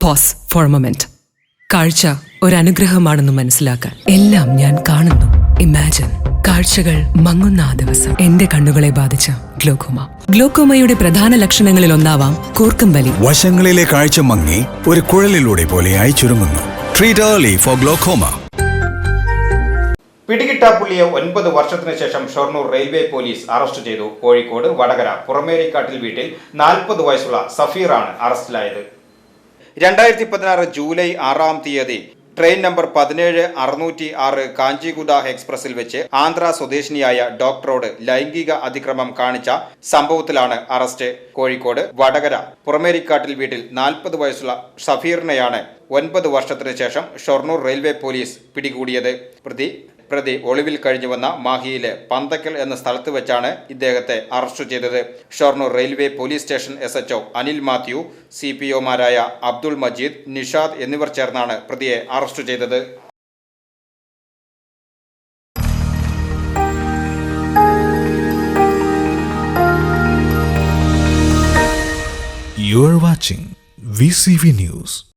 Pose four moment കാഴ്ച അനുഗ്രഹമാണെന്ന് മനസ്സിലാക്കാൻ എല്ലാം ഞാൻ കാണുന്നു. ഇമാജിൻ കാഴ്ചകൾ മങ്ങുന്ന ആ ദിവസം. എന്റെ കണ്ണുകളെ ബാധിച്ച ഗ്ലോക്കോമ. ഗ്ലോക്കോമയുടെ പ്രധാന ലക്ഷണങ്ങളിൽ ഒന്നാവാം കൂർക്കം വലി വശങ്ങളിലെ കാഴ്ച മങ്ങി ഒരു കുഴലിലൂടെ പോലെയായി ചുരുങ്ങുന്നു. ട്രീറ്റ് ഏർലി ഫോർ ഗ്ലോക്കോമ പിടികിട്ടാപ്പുള്ളിയെ ഒൻപത് വർഷത്തിന് ശേഷം ഷൊർണൂർ റെയിൽവേ പോലീസ് അറസ്റ്റ് ചെയ്തു. കോഴിക്കോട് വടകര പുറമേരിക്കാട്ടിൽ വീട്ടിൽ നാൽപ്പത് വയസ്സുള്ള സഫീറാണ് അറസ്റ്റിലായത്. രണ്ടായിരത്തി പതിനാറ് ജൂലൈ ആറാം തീയതി ട്രെയിൻ നമ്പർ പതിനേഴ് അറുന്നൂറ്റി ആറ് കാഞ്ചിഗുഡ എക്സ്പ്രസിൽ വെച്ച് ആന്ധ്ര സ്വദേശിനിയായ ഡോക്ടറോട് ലൈംഗിക അതിക്രമം കാണിച്ച സംഭവത്തിലാണ് അറസ്റ്റ്. കോഴിക്കോട് വടകര പുറമേരിക്കാട്ടിൽ വീട്ടിൽ നാൽപ്പത് വയസ്സുള്ള സഫീറിനെയാണ് ഒൻപത് വർഷത്തിന് ശേഷം ഷൊർണൂർ റെയിൽവേ പോലീസ് പിടികൂടിയത്. പ്രതി പ്രതി ഒളിവിൽ കഴിഞ്ഞു വന്ന മാഹിയിലെ പന്തക്കൽ എന്ന സ്ഥലത്ത് വെച്ചാണ് ഇദ്ദേഹത്തെ അറസ്റ്റ് ചെയ്തത് Shoranur railway police station S H O Anil Mathew C P ഒമാരായ Abdul Majeed Nishad എന്നിവർ ചേർന്നാണ് പ്രതിയെ അറസ്റ്റ് ചെയ്തത് You are watching VCV News.